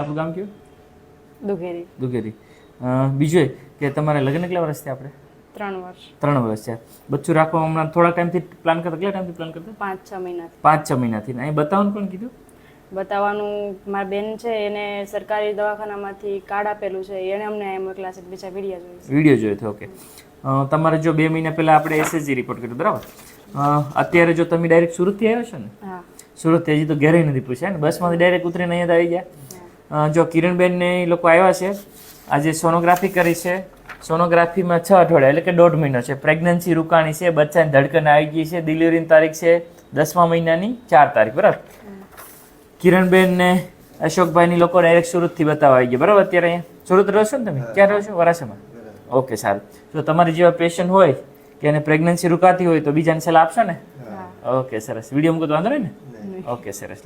આપણું ગામ કયું? દુઘેરી. દુઘેરી. બીજું કે તમારે લગ્ન કેટલા વર્ષથી આપણે? ત્રણ વર્ષ. ત્રણ વર્ષ છે બચ્ચું રાખવા હમણાં થોડા ટાઈમથી પ્લાન કરતા કેટલા ટાઈમથી પ્લાન કરતા? પાંચ છ મહિનાથી. પાંચ છ મહિનાથી. અહીં બતાવવાનું કોણ કીધું? બતાવવાનું મારા બેન છે એને સરકારી દવાખાનામાંથી કાર્ડ આપેલું છે એણે અમને એમ મોકલા છે બીજા વીડિયો જોયો વીડિયો જોયો હતો ઓકે. તમારે જો બે મહિના પહેલાં આપણે એસએસજી રિપોર્ટ કર્યો બરાબર? અત્યારે જો તમે ડાયરેક્ટ સુરતથી આવ્યો છો ને? સુરતથી હજી તો ઘરે નથી પૂછ્યા ને? બસમાંથી ડાયરેક્ટ ઉતરીને અહીંયા આવી ગયા. જો કિરણબેનને એ લોકો આવ્યા છે આજે સોનોગ્રાફી કરી છે. સોનોગ્રાફીમાં છ અઠવાડિયા એટલે કે દોઢ મહિનો છે. પ્રેગ્નન્સી રૂકાણી છે બચ્ચાની ધડકન આવી ગઈ છે. ડિલિવરીની તારીખ છે દસમા મહિનાની ચાર તારીખ બરાબર? કિરણબેન ને અશોકભાઈની લોકો ડાયરેક્ટ સુરતથી બતાવવા આવી ગયા. બરાબર અત્યારે અહીંયા? સુરત રહો છો ને તમે? ક્યાં રહો છો? વરાછામાં? ઓકે સારું. જો તમારી જેવા પેશન્ટ હોય કે એને પ્રેગ્નન્સી રૂકાતી હોય તો બીજાને સલાહ આપશો ને? ઓકે સરસ. વીડિયો મૂકો તો વાંધો નહીં ને? ઓકે સરસ.